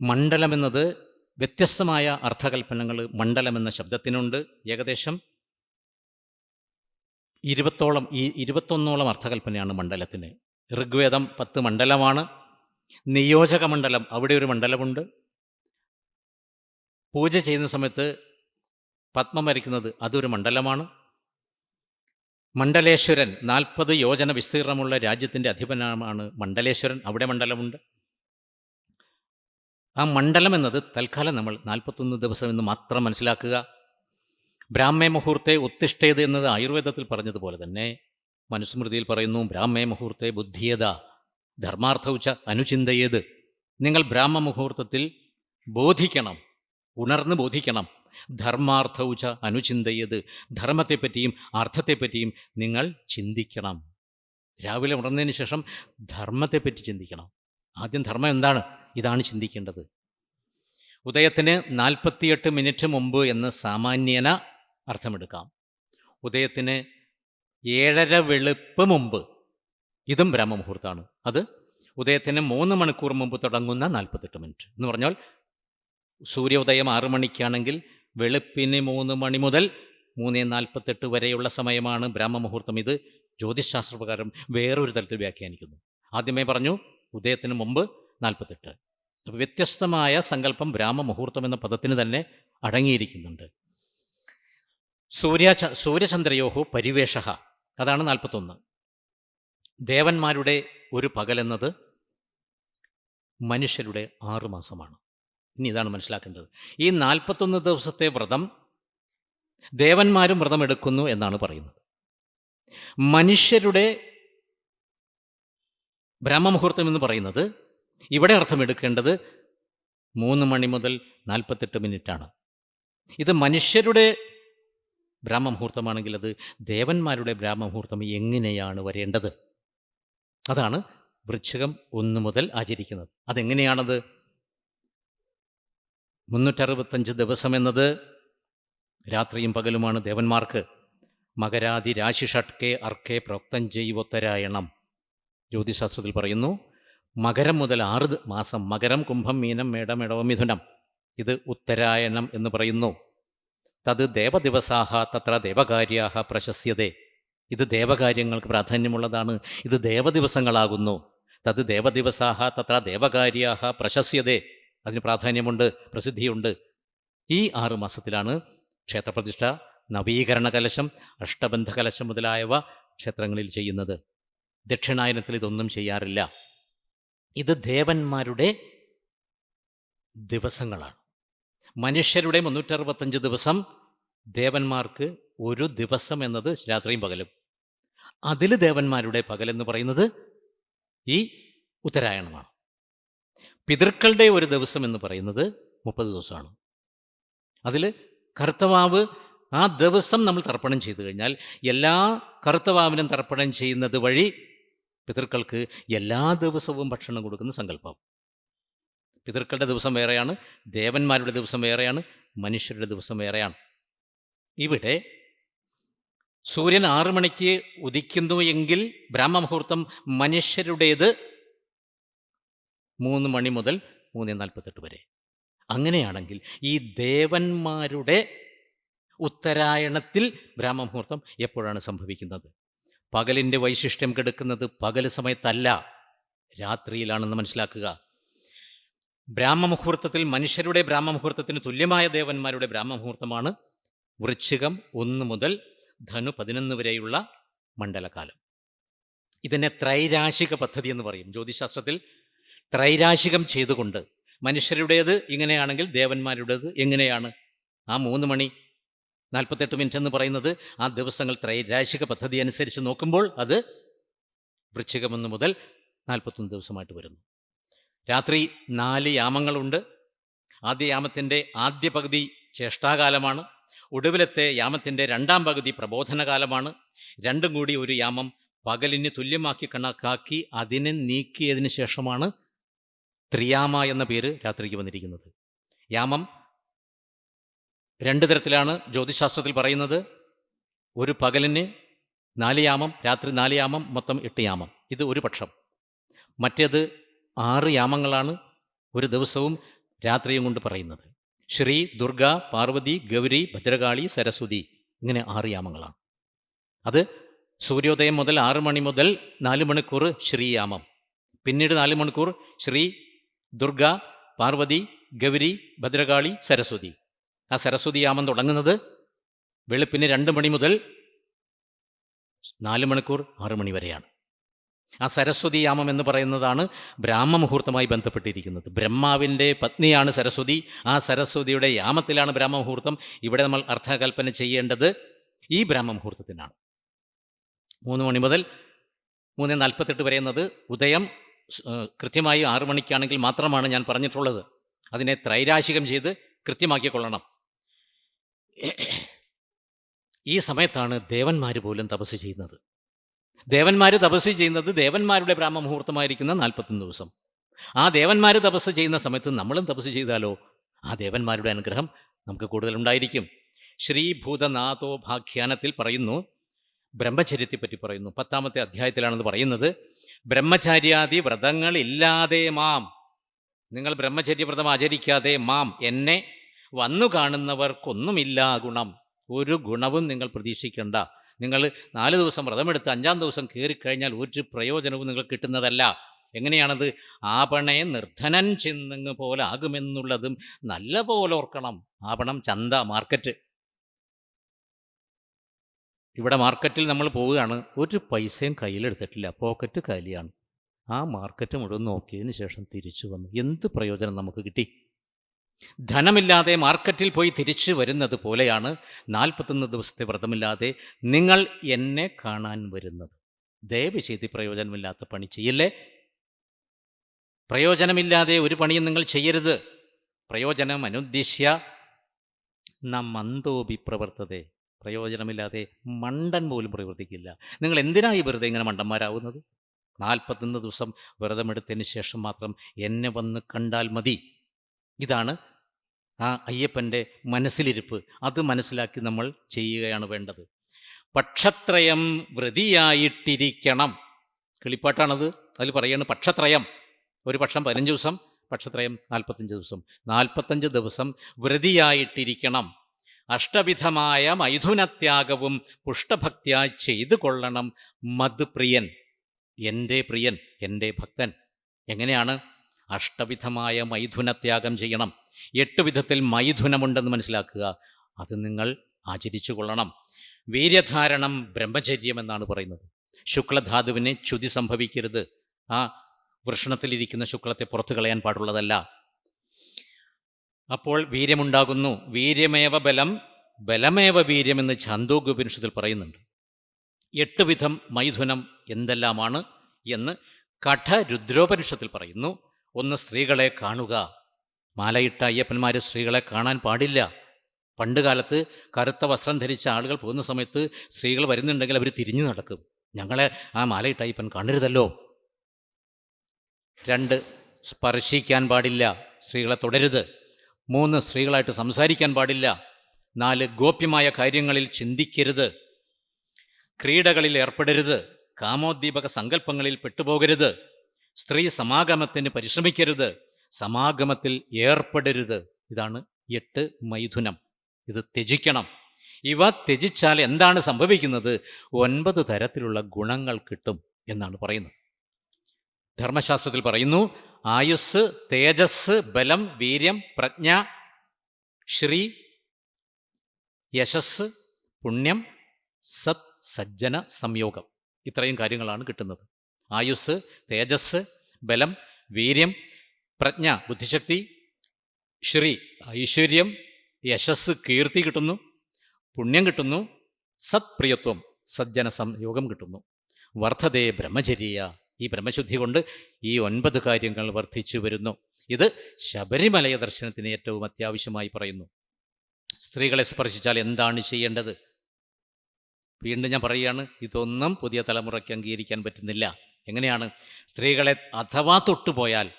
മണ്ഡലം എന്നത് വ്യത്യസ്തമായ മണ്ഡലം എന്ന ശബ്ദത്തിനുണ്ട്. ഏകദേശം ഇരുപത്തോളം ഈ ഇരുപത്തൊന്നോളം അർത്ഥകൽപ്പനയാണ് മണ്ഡലത്തിന്. ഋഗ്വേദം പത്ത് മണ്ഡലമാണ്. നിയോജക മണ്ഡലം അവിടെ ഒരു മണ്ഡലമുണ്ട്. പൂജ ചെയ്യുന്ന സമയത്ത് പത്മം വരയ്ക്കുന്നത് അതൊരു മണ്ഡലമാണ്. മണ്ഡലേശ്വരൻ നാൽപ്പത് യോജന വിസ്തീർണമുള്ള രാജ്യത്തിന്റെ അധിപനാണ് മണ്ഡലേശ്വരൻ. അവിടെ മണ്ഡലമുണ്ട്. ആ മണ്ഡലം എന്നത് തൽക്കാലം നമ്മൾ നാൽപ്പത്തൊന്ന് ദിവസം എന്ന് മാത്രം മനസ്സിലാക്കുക. ബ്രാഹ്മേ മുഹൂർത്തെ ഉത്തിഷ്ഠേത് എന്നത് ആയുർവേദത്തിൽ പറഞ്ഞതുപോലെ തന്നെ മനുസ്മൃതിയിൽ പറയുന്നു ബ്രാഹ്മേ മുഹൂർത്തെ ബുദ്ധിയത ധർമാർത്ഥൗച്ച അനുചിന്തയേത്. നിങ്ങൾ ബ്രാഹ്മ മുഹൂർത്തത്തിൽ ബോധിക്കണം ഉണർന്ന് ബോധിക്കണം. ധർമാർത്ഥൗച്ച അനുചിന്തയത് ധർമ്മത്തെപ്പറ്റിയും അർത്ഥത്തെപ്പറ്റിയും നിങ്ങൾ ചിന്തിക്കണം. രാവിലെ ഉണർന്നതിന് ശേഷം ധർമ്മത്തെപ്പറ്റി ചിന്തിക്കണം. ആദ്യം ധർമ്മം എന്താണ്? ഇതാണ് ചിന്തിക്കേണ്ടത്. ഉദയത്തിന് നാൽപ്പത്തിയെട്ട് മിനിറ്റ് മുമ്പ് എന്ന് സാമാന്യന അർത്ഥമെടുക്കാം. ഉദയത്തിന് ഏഴര വെളുപ്പ് മുമ്പ്. ഇതും ബ്രഹ്മമുഹൂർത്താണ് അത് ഉദയത്തിന് മൂന്ന് മണിക്കൂർ മുമ്പ് തുടങ്ങുന്ന നാൽപ്പത്തെട്ട് മിനിറ്റ് എന്ന് പറഞ്ഞാൽ സൂര്യോദയം ആറു മണിക്കാണെങ്കിൽ വെളുപ്പിന് മൂന്ന് മണി മുതൽ മൂന്ന് നാൽപ്പത്തെട്ട് വരെയുള്ള സമയമാണ് ബ്രഹ്മമുഹൂർത്തം. ഇത് ജ്യോതിശാസ്ത്രപ്രകാരം വേറൊരു തരത്തിൽ വ്യാഖ്യാനിക്കുന്നു. ആദ്യമേ പറഞ്ഞു ഉദയത്തിന് മുമ്പ് നാൽപ്പത്തെട്ട്. അപ്പോൾ വ്യത്യസ്തമായ സങ്കല്പം ബ്രാഹ്മമുഹൂർത്തം എന്ന പദത്തിന് തന്നെ അടങ്ങിയിരിക്കുന്നുണ്ട്. സൂര്യ സൂര്യചന്ദ്രയോഹു പരിവേഷ അതാണ് നാൽപ്പത്തൊന്ന്. ദേവന്മാരുടെ ഒരു പകലെന്നത് മനുഷ്യരുടെ ആറുമാസമാണ് ഇനി ഇതാണ് മനസ്സിലാക്കേണ്ടത്. ഈ നാൽപ്പത്തൊന്ന് ദിവസത്തെ വ്രതം ദേവന്മാരും വ്രതമെടുക്കുന്നു എന്നാണ് പറയുന്നത്. മനുഷ്യരുടെ ബ്രഹ്മമുഹൂർത്തം എന്ന് പറയുന്നത് ഇവിടെ അർത്ഥമെടുക്കേണ്ടത് മൂന്ന് മണി മുതൽ നാൽപ്പത്തെട്ട് മിനിറ്റാണ്. ഇത് മനുഷ്യരുടെ ബ്രാഹ്മമുഹൂർത്തമാണെങ്കിൽ അത് ദേവന്മാരുടെ ബ്രാഹ്മമുഹൂർത്തം എങ്ങനെയാണ് വരേണ്ടത്? അതാണ് വൃശ്ചികം ഒന്ന് മുതൽ ആചരിക്കുന്നത്. അതെങ്ങനെയാണത്? മുന്നൂറ്ററുപത്തഞ്ച് ദിവസം എന്നത് രാത്രിയും പകലുമാണ് ദേവന്മാർക്ക്. മകരാതി രാശി ഷട്കെ അർക്കെ പ്രോക്തം ജൈവോത്തരായണം ജ്യോതിശാസ്ത്രത്തിൽ പറയുന്നു മകരം മുതൽ ആറ് മാസം മകരം കുംഭം മീനം മേടം ഇടവം മിഥുനം. ഇത് ഉത്തരായണം എന്ന് പറയുന്നു. തത് ദേവദിവസാഹ തത്ര ദേവകാര്യാഹ പ്രശസ്യതേ. ഇത് ദേവകാര്യങ്ങൾക്ക് പ്രാധാന്യമുള്ളതാണ്. ഇത് ദേവദിവസങ്ങളാകുന്നു. തത് ദേവദിവസാഹ തത്ര ദേവകാര്യാഹ പ്രശസ്യതേ. അതിന് പ്രാധാന്യമുണ്ട് പ്രസിദ്ധിയുണ്ട്. ഈ ആറ് മാസത്തിലാണ് ക്ഷേത്രപ്രതിഷ്ഠ നവീകരണ കലശം അഷ്ടബന്ധ കലശം മുതലായവ ക്ഷേത്രങ്ങളിൽ ചെയ്യുന്നത്. ദക്ഷിണായനത്തിൽ ഇതൊന്നും ചെയ്യാറില്ല. ഇത് ദേവന്മാരുടെ ദിവസങ്ങളാണ്. മനുഷ്യരുടെ മുന്നൂറ്ററുപത്തഞ്ച് ദിവസം ദേവന്മാർക്ക് ഒരു ദിവസം എന്നത് രാത്രിയും പകലും. അതിൽ ദേവന്മാരുടെ പകലെന്ന് പറയുന്നത് ഈ ഉത്തരായണമാണ്. പിതൃക്കളുടെ ഒരു ദിവസം എന്ന് പറയുന്നത് മുപ്പത് ദിവസമാണ്. അതിൽ കറുത്തവാവ് ആ ദിവസം നമ്മൾ തർപ്പണം ചെയ്തു കഴിഞ്ഞാൽ എല്ലാ കറുത്തവാവിനും തർപ്പണം ചെയ്യുന്നത് വഴി പിതൃക്കൾക്ക് എല്ലാ ദിവസവും ഭക്ഷണം കൊടുക്കുന്ന സങ്കല്പം. പിതൃക്കളുടെ ദിവസം വേറെയാണ് ദേവന്മാരുടെ ദിവസം വേറെയാണ് മനുഷ്യരുടെ ദിവസം വേറെയാണ്. ഇവിടെ സൂര്യൻ ആറു മണിക്ക് ഉദിക്കുന്നു എങ്കിൽ ബ്രാഹ്മമുഹൂർത്തം മനുഷ്യരുടേത് മൂന്ന് മണി മുതൽ മൂന്ന് നാൽപ്പത്തെട്ട് വരെ. അങ്ങനെയാണെങ്കിൽ ഈ ദേവന്മാരുടെ ഉത്തരായണത്തിൽ ബ്രാഹ്മമുഹൂർത്തം എപ്പോഴാണ് സംഭവിക്കുന്നത്? പകലിന്റെ വൈശിഷ്ട്യം കെടുക്കുന്നത് പകൽ സമയത്തല്ല രാത്രിയിലാണെന്ന് മനസ്സിലാക്കുക. ബ്രാഹ്മമുഹൂർത്തത്തിൽ മനുഷ്യരുടെ ബ്രാഹ്മമുഹൂർത്തത്തിന് തുല്യമായ ദേവന്മാരുടെ ബ്രാഹ്മമുഹൂർത്തമാണ് വൃശ്ചികം ഒന്ന് മുതൽ ധനു പതിനൊന്ന് വരെയുള്ള മണ്ഡലകാലം. ഇതിനെ ത്രൈരാശിക പദ്ധതി എന്ന് പറയും. ജ്യോതിശാസ്ത്രത്തിൽ ത്രൈരാശികം ചെയ്തുകൊണ്ട് മനുഷ്യരുടേത് ഇങ്ങനെയാണെങ്കിൽ ദേവന്മാരുടേത് എങ്ങനെയാണ്? ആ മൂന്ന് മണി നാൽപ്പത്തെട്ട് മിനിറ്റ് എന്ന് പറയുന്നത് ആ ദിവസങ്ങൾ ത്രൈരാശിക പദ്ധതി അനുസരിച്ച് നോക്കുമ്പോൾ അത് വൃശ്ചികംന്നു മുതൽ നാൽപ്പത്തൊന്ന് ദിവസമായിട്ട് വരുന്നു. രാത്രി നാല് യാമങ്ങളുണ്ട്. ആദ്യ യാമത്തിന്റെ ആദ്യ പകുതി ചേഷ്ടാകാലമാണ് ഒടുവിലത്തെ യാമത്തിന്റെ രണ്ടാം പകുതി പ്രബോധനകാലമാണ്. രണ്ടും കൂടി ഒരു യാമം പകലിന് തുല്യമാക്കി കണക്കാക്കി അതിനെ നീക്കിയതിന് ശേഷമാണ് ത്രിയാമ എന്ന പേര് രാത്രിക്ക് വന്നിരിക്കുന്നത്. യാമം രണ്ട് തരത്തിലാണ് ജ്യോതിശാസ്ത്രത്തിൽ പറയുന്നത്. ഒരു പകലിന് നാല് യാമം രാത്രി നാല് യാമം മൊത്തം എട്ട് യാമം. ഇത് ഒരു പക്ഷം. മറ്റേത് ആറ് യാമങ്ങളാണ് ഒരു ദിവസവും രാത്രിയും കൊണ്ട് പറയുന്നത്. ശ്രീ ദുർഗ പാർവതി ഗൗരി ഭദ്രകാളി സരസ്വതി ഇങ്ങനെ ആറ് യാമങ്ങളാണ്. അത് സൂര്യോദയം മുതൽ ആറ് മണി മുതൽ നാല് മണിക്കൂർ ശ്രീയാമം പിന്നീട് നാല് മണിക്കൂർ ശ്രീ ദുർഗ പാർവതി ഗൗരി ഭദ്രകാളി സരസ്വതി. ആ സരസ്വതി യാമം തുടങ്ങുന്നത് വെളുപ്പിന് രണ്ട് മണി മുതൽ നാല് മണിക്കൂർ ആറ് മണി വരെയാണ്. ആ സരസ്വതി യാമം എന്ന് പറയുന്നതാണ് ബ്രാഹ്മമുഹൂർത്തമായി ബന്ധപ്പെട്ടിരിക്കുന്നത്. ബ്രഹ്മാവിന്റെ പത്നിയാണ് സരസ്വതി. ആ സരസ്വതിയുടെ യാമത്തിലാണ് ബ്രാഹ്മമുഹൂർത്തം. ഇവിടെ നമ്മൾ അർത്ഥകൽപ്പന ചെയ്യേണ്ടത് ഈ ബ്രാഹ്മമുഹൂർത്തത്തിനാണ്. മൂന്ന് മണി മുതൽ മൂന്ന് നാൽപ്പത്തെട്ട് വരെ ഉദയം കൃത്യമായി ആറു മണിക്കാണെങ്കിൽ മാത്രമാണ് ഞാൻ പറഞ്ഞിട്ടുള്ളത്. അതിനെ ത്രൈരാശികം ചെയ്ത് കൃത്യമാക്കിക്കൊള്ളണം. ഈ സമയത്താണ് ദേവന്മാർ പോലും തപസ് ചെയ്യുന്നത്. ദേവന്മാർ തപസ് ചെയ്യുന്നത് ദേവന്മാരുടെ ബ്രാഹ്മമുഹൂർത്തമായിരിക്കുന്ന നാൽപ്പത്തൊന്ന് ദിവസം. ആ ദേവന്മാർ തപസ് ചെയ്യുന്ന സമയത്ത് നമ്മളും തപസ് ചെയ്താലോ? ആ ദേവന്മാരുടെ അനുഗ്രഹം നമുക്ക് കൂടുതലുണ്ടായിരിക്കും. ശ്രീഭൂതനാഥോ ഭാഖ്യാനത്തിൽ പറയുന്നു ബ്രഹ്മചര്യത്തെ പറ്റി പറയുന്നു. പത്താമത്തെ അധ്യായത്തിലാണെന്ന് പറയുന്നത് ബ്രഹ്മചാര്യാദി വ്രതങ്ങളില്ലാതെ മാം. നിങ്ങൾ ബ്രഹ്മചര്യവ്രതം ആചരിക്കാതെ മാം. എന്നെ വന്നു കാണുന്നവർക്കൊന്നുമില്ല ഗുണം. ഒരു ഗുണവും നിങ്ങൾ പ്രതീക്ഷിക്കേണ്ട. നിങ്ങൾ നാല് ദിവസം വ്രതമെടുത്ത് അഞ്ചാം ദിവസം കയറിക്കഴിഞ്ഞാൽ ഒരു പ്രയോജനവും നിങ്ങൾ കിട്ടുന്നതല്ല. എങ്ങനെയാണത്? ആപണയെ നിർധനൻ ചെന്നങ്ങ് പോലെ ആകുമെന്നുള്ളതും നല്ല പോലെ ഓർക്കണം. ആപണം ചന്ത മാർക്കറ്റ്. ഇവിടെ മാർക്കറ്റിൽ നമ്മൾ പോവുകയാണ്. ഒരു പൈസയും കയ്യിലെടുത്തിട്ടില്ല. പോക്കറ്റ് കാലിയാണ്. ആ മാർക്കറ്റ് മുഴുവൻ നോക്കിയതിന് ശേഷം തിരിച്ചു വന്നു. എന്ത് പ്രയോജനം നമുക്ക് കിട്ടി? ധനമില്ലാതെ മാർക്കറ്റിൽ പോയി തിരിച്ചു വരുന്നത് പോലെയാണ് നാൽപ്പത്തൊന്ന് ദിവസത്തെ വ്രതമില്ലാതെ നിങ്ങൾ എന്നെ കാണാൻ വരുന്നത്. ദയവ് ചെയ്ത് പ്രയോജനമില്ലാത്ത പണി ചെയ്യല്ലേ? പ്രയോജനമില്ലാതെ ഒരു പണിയും നിങ്ങൾ ചെയ്യരുത്. പ്രയോജനം അനുദ്ദേശിയ ന മന്ദോപി പ്രവർത്തതേ പ്രയോജനമില്ലാതെ മണ്ടൻ പോലും പ്രവർത്തിക്കില്ല. നിങ്ങൾ എന്തിനായി വെറുതെ ഇങ്ങനെ മണ്ടന്മാരാവുന്നത്? നാൽപ്പത്തൊന്ന് ദിവസം വ്രതമെടുത്തതിന് ശേഷം മാത്രം എന്നെ വന്ന് കണ്ടാൽ മതി. ഇതാണ് ആ അയ്യപ്പന്റെ മനസ്സിലിരിപ്പ്. അത് മനസ്സിലാക്കി നമ്മൾ ചെയ്യുകയാണ് വേണ്ടത്. പക്ഷത്രയം വൃതിയായിട്ടിരിക്കണം. കിളിപ്പാട്ടാണത്. അതിൽ പറയാണ് പക്ഷത്രയം. ഒരു പക്ഷം പതിനഞ്ച് ദിവസം പക്ഷത്രയം നാൽപ്പത്തഞ്ച് ദിവസം. നാൽപ്പത്തഞ്ച് ദിവസം വൃതിയായിട്ടിരിക്കണം. അഷ്ടവിധമായ മൈഥുനത്യാഗവും പുഷ്ടഭക്തിയായി ചെയ്തു കൊള്ളണം മത് പ്രിയൻ എന്റെ പ്രിയൻ എന്റെ ഭക്തൻ. എങ്ങനെയാണ്? അഷ്ടവിധമായ മൈഥുനത്യാഗം ചെയ്യണം. എട്ട് വിധത്തിൽ മൈഥുനമുണ്ടെന്ന് മനസ്സിലാക്കുക. അത് നിങ്ങൾ ആചരിച്ചു കൊള്ളണം. വീര്യധാരണം ബ്രഹ്മചര്യം എന്നാണ് പറയുന്നത്. ശുക്ലധാതുവിനെ ച്യുതി സംഭവിക്കരുത്. ആ വൃഷണത്തിലിരിക്കുന്ന ശുക്ലത്തെ പുറത്തു കളയാൻ പാടുള്ളതല്ല. അപ്പോൾ വീര്യമുണ്ടാകുന്നു. വീര്യമേവ ബലം ബലമേവ വീര്യം എന്ന് ഛാന്തോഗ്യോപനിഷത്തിൽ പറയുന്നുണ്ട്. എട്ട് വിധം മൈഥുനം എന്തെല്ലാമാണ് എന്ന് കഠരുദ്രോപനിഷത്തിൽ പറയുന്നു. ഒന്ന് സ്ത്രീകളെ കാണുക. മാലയിട്ട അയ്യപ്പന്മാർ സ്ത്രീകളെ കാണാൻ പാടില്ല. പണ്ട് കാലത്ത് കറുത്ത വസ്ത്രം ധരിച്ച ആളുകൾ പോകുന്ന സമയത്ത് സ്ത്രീകൾ വരുന്നുണ്ടെങ്കിൽ അവർ തിരിഞ്ഞു നടക്കും. ഞങ്ങളെ ആ മാലയിട്ട അയ്യപ്പൻ കാണരുതല്ലോ. രണ്ട് സ്പർശിക്കാൻ പാടില്ല. സ്ത്രീകളെ തുടരുത്. മൂന്ന് സ്ത്രീകളായിട്ട് സംസാരിക്കാൻ പാടില്ല. നാല് ഗോപ്യമായ കാര്യങ്ങളിൽ ചിന്തിക്കരുത്. ക്രീഡകളിൽ ഏർപ്പെടരുത്. കാമോദ്ദീപക സങ്കല്പങ്ങളിൽ പെട്ടുപോകരുത്. സ്ത്രീ സമാഗമത്തിന് പരിശ്രമിക്കരുത്. സമാഗമത്തിൽ ഏർപ്പെടരുത്. ഇതാണ് എട്ട് മൈഥുനം. ഇത് ത്യജിക്കണം. ഇവ ത്യജിച്ചാൽ എന്താണ് സംഭവിക്കുന്നത്? ഒൻപത് തരത്തിലുള്ള ഗുണങ്ങൾ കിട്ടും എന്നാണ് പറയുന്നത്. ധർമ്മശാസ്ത്രത്തിൽ പറയുന്നു ആയുസ് തേജസ് ബലം വീര്യം പ്രജ്ഞ ശ്രീ യശസ് പുണ്യം സത് സജ്ജന സംയോഗം. ഇത്രയും കാര്യങ്ങളാണ് കിട്ടുന്നത്. ആയുസ് തേജസ് ബലം വീര്യം പ്രജ്ഞ ബുദ്ധിശക്തി ശ്രീ ഐശ്വര്യം യശസ് കീർത്തി കിട്ടുന്നു പുണ്യം കിട്ടുന്നു സത്പ്രിയത്വം സജ്ജന സംയോഗം കിട്ടുന്നു. വർദ്ധതേ ബ്രഹ്മചര്യ. ഈ ബ്രഹ്മശുദ്ധി കൊണ്ട് ഈ ഒൻപത് കാര്യങ്ങൾ വർദ്ധിച്ചു വരുന്നു. ഇത് ശബരിമലയ ദർശനത്തിന് ഏറ്റവും അത്യാവശ്യമായി പറയുന്നു. സ്ത്രീകളെ സ്പർശിച്ചാൽ എന്താണ് ചെയ്യേണ്ടത്? വീണ്ടും ഞാൻ പറയുകയാണ് ഇതൊന്നും പുതിയ തലമുറയ്ക്ക് അംഗീകരിക്കാൻ പറ്റുന്നില്ല. എങ്ങനെയാണ്? സ്ത്രീകളെ അഥവാ തൊട്ടുപോയാൽ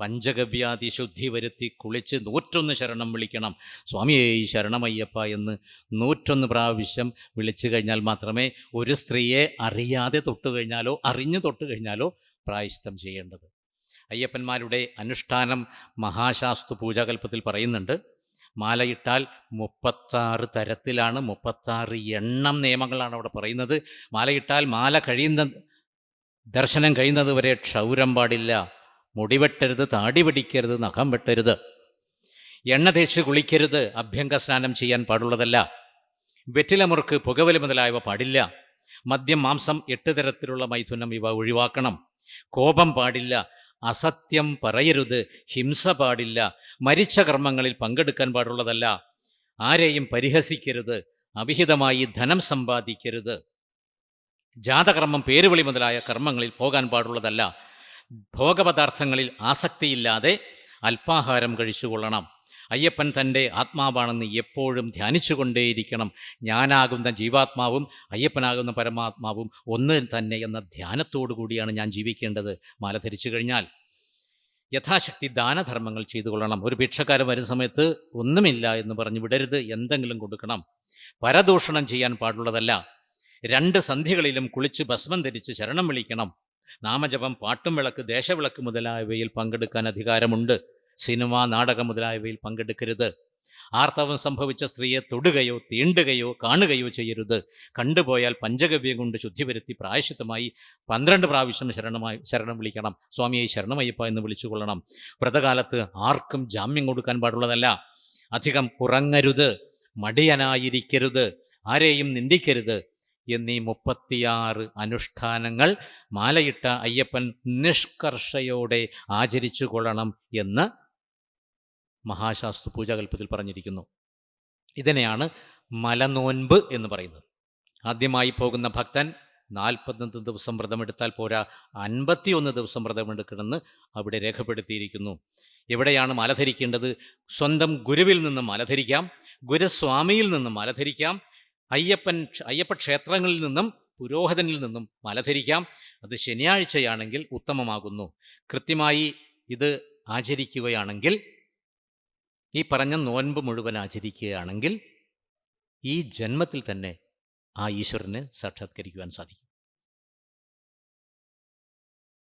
പഞ്ചഗവ്യാദി ശുദ്ധി വരുത്തി കുളിച്ച് നൂറ്റൊന്ന് ശരണം വിളിക്കണം. സ്വാമിയേ ശരണമയ്യപ്പ എന്ന് നൂറ്റൊന്ന് പ്രാവശ്യം വിളിച്ചു കഴിഞ്ഞാൽ മാത്രമേ ഒരു സ്ത്രീയെ അറിയാതെ തൊട്ടു കഴിഞ്ഞാലോ അറിഞ്ഞു തൊട്ടു കഴിഞ്ഞാലോ പ്രായശ്ചിത്തം ചെയ്യേണ്ടത്. അയ്യപ്പന്മാരുടെ അനുഷ്ഠാനം മഹാശാസ്തു പൂജാകൽപ്പത്തിൽ പറയുന്നുണ്ട് മാലയിട്ടാൽ മുപ്പത്താറ് തരത്തിലാണ് മുപ്പത്താറ് എണ്ണം നിയമങ്ങളാണ് അവിടെ പറയുന്നത്. മാലയിട്ടാൽ മാല കഴിയുന്ന ദർശനം കഴിയുന്നതുവരെ ക്ഷൗരം പാടില്ല. മുടിവെട്ടരുത് താടി പിടിക്കരുത് നഖം വെട്ടരുത്. എണ്ണ തേച്ച് കുളിക്കരുത് അഭ്യംഗ സ്നാനം ചെയ്യാൻ പാടുള്ളതല്ല. വെറ്റിലമുറുക്ക് പുകവലി മുതലായവ പാടില്ല. മദ്യം മാംസം എട്ട് തരത്തിലുള്ള മൈഥുനം ഇവ ഒഴിവാക്കണം. കോപം പാടില്ല. അസത്യം പറയരുത്. ഹിംസ പാടില്ല. മരിച്ച കർമ്മങ്ങളിൽ പങ്കെടുക്കാൻ പാടുള്ളതല്ല. ആരെയും പരിഹസിക്കരുത്. അവിഹിതമായി ധനം സമ്പാദിക്കരുത്. ജാതകർമ്മം പേരുവിളി മുതലായ കർമ്മങ്ങളിൽ പോകാൻ പാടുള്ളതല്ല. ഭോഗപദാർത്ഥങ്ങളിൽ ആസക്തിയില്ലാതെ അല്പാഹാരം കഴിച്ചുകൊള്ളണം. അയ്യപ്പൻ തന്റെ ആത്മാവാണെന്ന് എപ്പോഴും ധ്യാനിച്ചുകൊണ്ടേയിരിക്കണം. ഞാനാകുന്ന ജീവാത്മാവും അയ്യപ്പനാകുന്ന പരമാത്മാവും ഒന്ന് തന്നെ എന്ന ധ്യാനത്തോടു കൂടിയാണ് ഞാൻ ജീവിക്കേണ്ടത്. മാല ധരിച്ചു കഴിഞ്ഞാൽ യഥാശക്തി ദാനധർമ്മങ്ങൾ ചെയ്തു കൊള്ളണം. ഒരു ഭിക്ഷക്കാരൻ വരുന്ന സമയത്ത് ഒന്നുമില്ല എന്ന് പറഞ്ഞ് വിടരുത്. എന്തെങ്കിലും കൊടുക്കണം. പരദൂഷണം ചെയ്യാൻ പാടുള്ളതല്ല. രണ്ട് സന്ധ്യകളിലും കുളിച്ച് ഭസ്മം ധരിച്ച് ശരണം വിളിക്കണം. നാമജപം പാട്ടും വിളക്ക് ദേശവിളക്ക് മുതലായവയിൽ പങ്കെടുക്കാൻ അധികാരമുണ്ട്. സിനിമ നാടകം മുതലായവയിൽ പങ്കെടുക്കരുത്. ആർത്തവം സംഭവിച്ച സ്ത്രീയെ തൊടുകയോ തീണ്ടുകയോ കാണുകയോ ചെയ്യരുത്. കണ്ടുപോയാൽ പഞ്ചഗവ്യം കൊണ്ട് ശുദ്ധി വരുത്തി പ്രായശിത്തമായി പന്ത്രണ്ട് പ്രാവശ്യം ശരണമായി ശരണം വിളിക്കണം. സ്വാമിയെ ശരണമയ്യപ്പ എന്ന് വിളിച്ചുകൊള്ളണം. വ്രതകാലത്ത് ആർക്കും ജാമ്യം കൊടുക്കാൻ പാടുള്ളതല്ല. അധികം ഉറങ്ങരുത്. മടിയനായിരിക്കരുത്. ആരെയും നിന്ദിക്കരുത്. എന്നീ മുപ്പത്തിയാറ് അനുഷ്ഠാനങ്ങൾ മാലയിട്ട അയ്യപ്പൻ നിഷ്കർഷയോടെ ആചരിച്ചു കൊള്ളണം എന്ന് മഹാശാസ്ത്ര പൂജാകൽപ്പത്തിൽ പറഞ്ഞിരിക്കുന്നു. ഇതിനെയാണ് മലനോൻപ് എന്ന് പറയുന്നത്. ആദ്യമായി പോകുന്ന ഭക്തൻ നാൽപ്പത്തൊന്ന് ദിവസം വ്രതമെടുത്താൽ പോരാ അൻപത്തിയൊന്ന് ദിവസം വ്രതമെടുക്കണമെന്ന് അവിടെ രേഖപ്പെടുത്തിയിരിക്കുന്നു. എവിടെയാണ് മലധരിക്കേണ്ടത്? സ്വന്തം ഗുരുവിൽ നിന്ന് മലധരിക്കാം ഗുരുസ്വാമിയിൽ നിന്നും മാല ധരിക്കാം അയ്യപ്പൻ അയ്യപ്പ ക്ഷേത്രങ്ങളിൽ നിന്നും പുരോഹിതനിൽ നിന്നും മലധരിക്കാം. അത് ശനിയാഴ്ചയാണെങ്കിൽ ഉത്തമമാകുന്നു. കൃത്യമായി ഇത് ആചരിക്കുകയാണെങ്കിൽ ഈ പറഞ്ഞ നോൻപ് മുഴുവൻ ആചരിക്കുകയാണെങ്കിൽ ഈ ജന്മത്തിൽ തന്നെ ആ ഈശ്വരനെ സാക്ഷാത്കരിക്കുവാൻ സാധിക്കും.